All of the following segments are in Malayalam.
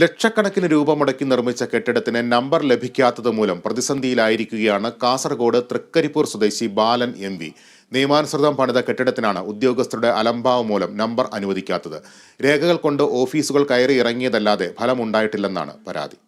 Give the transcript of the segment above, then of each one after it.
ലക്ഷക്കണക്കിന് രൂപ മുടക്കി നിർമ്മിച്ച കെട്ടിടത്തിന് നമ്പർ ലഭിക്കാത്തത് മൂലം പ്രതിസന്ധിയിലായിരിക്കുകയാണ് കാസർഗോഡ് തൃക്കരിപ്പൂർ സ്വദേശി ബാലൻ എം വി. നിയമാനുസൃതം പണിത കെട്ടിടത്തിനാണ് ഉദ്യോഗസ്ഥരുടെ അലംഭാവം മൂലം നമ്പർ അനുവദിക്കാത്തത്. രേഖകൾ കൊണ്ട് ഓഫീസുകൾ കയറി ഇറങ്ങിയതല്ലാതെ ഫലമുണ്ടായിട്ടില്ലെന്നാണ് പരാതി.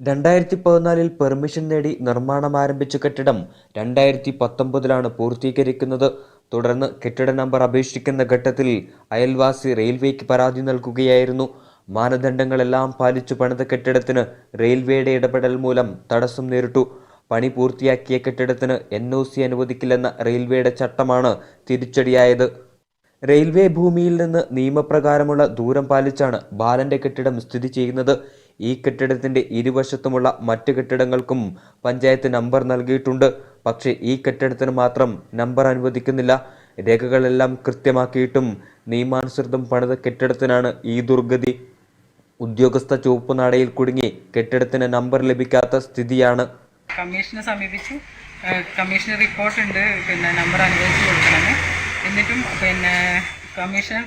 രണ്ടായിരത്തി പതിനാലിൽ പെർമിഷൻ നേടി നിർമ്മാണം ആരംഭിച്ച കെട്ടിടം രണ്ടായിരത്തി പത്തൊമ്പതിലാണ് പൂർത്തീകരിക്കുന്നത്. തുടർന്ന് കെട്ടിട നമ്പർ അപേക്ഷിക്കുന്ന ഘട്ടത്തിൽ അയൽവാസി റെയിൽവേക്ക് പരാതി നൽകുകയായിരുന്നു. മാനദണ്ഡങ്ങളെല്ലാം പാലിച്ചു പണിത കെട്ടിടത്തിന് റെയിൽവേയുടെ ഇടപെടൽ മൂലം തടസ്സം നേരിട്ടു. പണി പൂർത്തിയാക്കിയ കെട്ടിടത്തിന് എൻ ഒ സി അനുവദിക്കില്ലെന്ന റെയിൽവേയുടെ ചട്ടമാണ് തിരിച്ചടിയായത്. റെയിൽവേ ഭൂമിയിൽ നിന്ന് നിയമപ്രകാരമുള്ള ദൂരം പാലിച്ചാണ് ബാലന്റെ കെട്ടിടം സ്ഥിതി ചെയ്യുന്നത്. ഈ കെട്ടിടത്തിന്റെ ഇരുവശത്തുമുള്ള മറ്റ് കെട്ടിടങ്ങൾക്കും പഞ്ചായത്ത് നമ്പർ നൽകിയിട്ടുണ്ട്. പക്ഷേ ഈ കെട്ടിടത്തിന് മാത്രം നമ്പർ അനുവദിക്കുന്നില്ല. രേഖകളെല്ലാം കൃത്യമാക്കിയിട്ടും നിയമാനുസൃതം പണിത കെട്ടിടത്തിനാണ് ഈ ദുർഗതി. ഉദ്യോഗസ്ഥ ചുവപ്പ് നാടയിൽ കുടുങ്ങി കെട്ടിടത്തിന് നമ്പർ ലഭിക്കാത്ത സ്ഥിതിയാണ്. കമ്മീഷനെ സമീപിച്ചു. കമ്മീഷൻ റിപ്പോർട്ട് ഉണ്ട്. പിന്നെ നമ്പർ അനുവദിച്ചു കൊടുക്കണമെന്ന് എന്നിട്ടും പിന്നെ കമ്മീഷൻ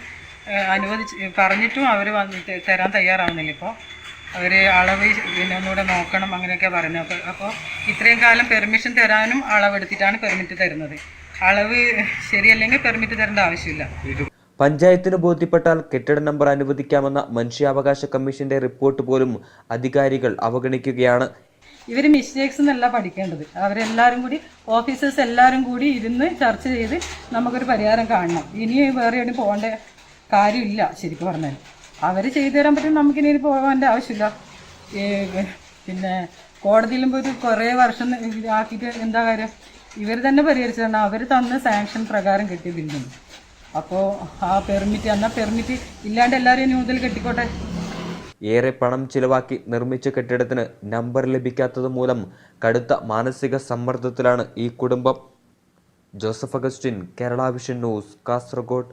അനുവദിച്ച് പറഞ്ഞിട്ടും അവർ വന്ന് തരാൻ തയ്യാറാവുന്നില്ല ഇപ്പോൾ അവർ അളവ് പിന്നെ ഒന്നുകൂടെ നോക്കണം അങ്ങനെയൊക്കെ പറഞ്ഞു. അപ്പോൾ അപ്പോൾ ഇത്രയും കാലം പെർമിഷൻ തരാനും അളവെടുത്തിട്ടാണ് പെർമിറ്റ് തരുന്നത്. അളവ് ശരിയല്ലെങ്കിൽ പെർമിറ്റ് തരേണ്ട ആവശ്യമില്ല. പഞ്ചായത്തിന് ബോധ്യപ്പെട്ടാൽ കെട്ടിട നമ്പർ അനുവദിക്കാമെന്ന മനുഷ്യാവകാശ കമ്മീഷന്റെ റിപ്പോർട്ട് പോലും അധികാരികൾ അവഗണിക്കുകയാണ്. ഇവർ മിസ്റ്റേക്സ് എന്നല്ല പഠിക്കേണ്ടത്. അവരെല്ലാവരും കൂടി ഓഫീസേഴ്സ് എല്ലാവരും കൂടി ഇരുന്ന് ചർച്ച ചെയ്ത് നമുക്കൊരു പരിഹാരം കാണണം. ഇനി വേറെ എവിടെയും പോകേണ്ട കാര്യമില്ല ശരിക്കും പറഞ്ഞാൽ അവർ ചെയ്തു തരാൻ പറ്റും നമുക്കിനി പോകേണ്ട ആവശ്യമില്ല. പിന്നെ കോടതിയിലും പോയി കുറേ വർഷം ആക്കിയിട്ട് എന്താ കാര്യം? ഇവർ തന്നെ പരിഹരിച്ചതാണ്. അവർ തന്ന സാങ്ഷൻ പ്രകാരം കിട്ടിയ ബില്ലിങ് അപ്പോൾ ആ പെർമിറ്റ് എന്നാൽ പെർമിറ്റ് ഇല്ലാണ്ട് എല്ലാവരും ഇനി മുതൽ കെട്ടിക്കോട്ടെ. ഏറെ പണം ചിലവാക്കി നിർമ്മിച്ച കെട്ടിടത്തിന് നമ്പർ ലഭിക്കാത്തത് മൂലം കടുത്ത മാനസിക സമ്മർദ്ദത്തിലാണ് ഈ കുടുംബം. Joseph Augustine Kerala vision news Kasaragod.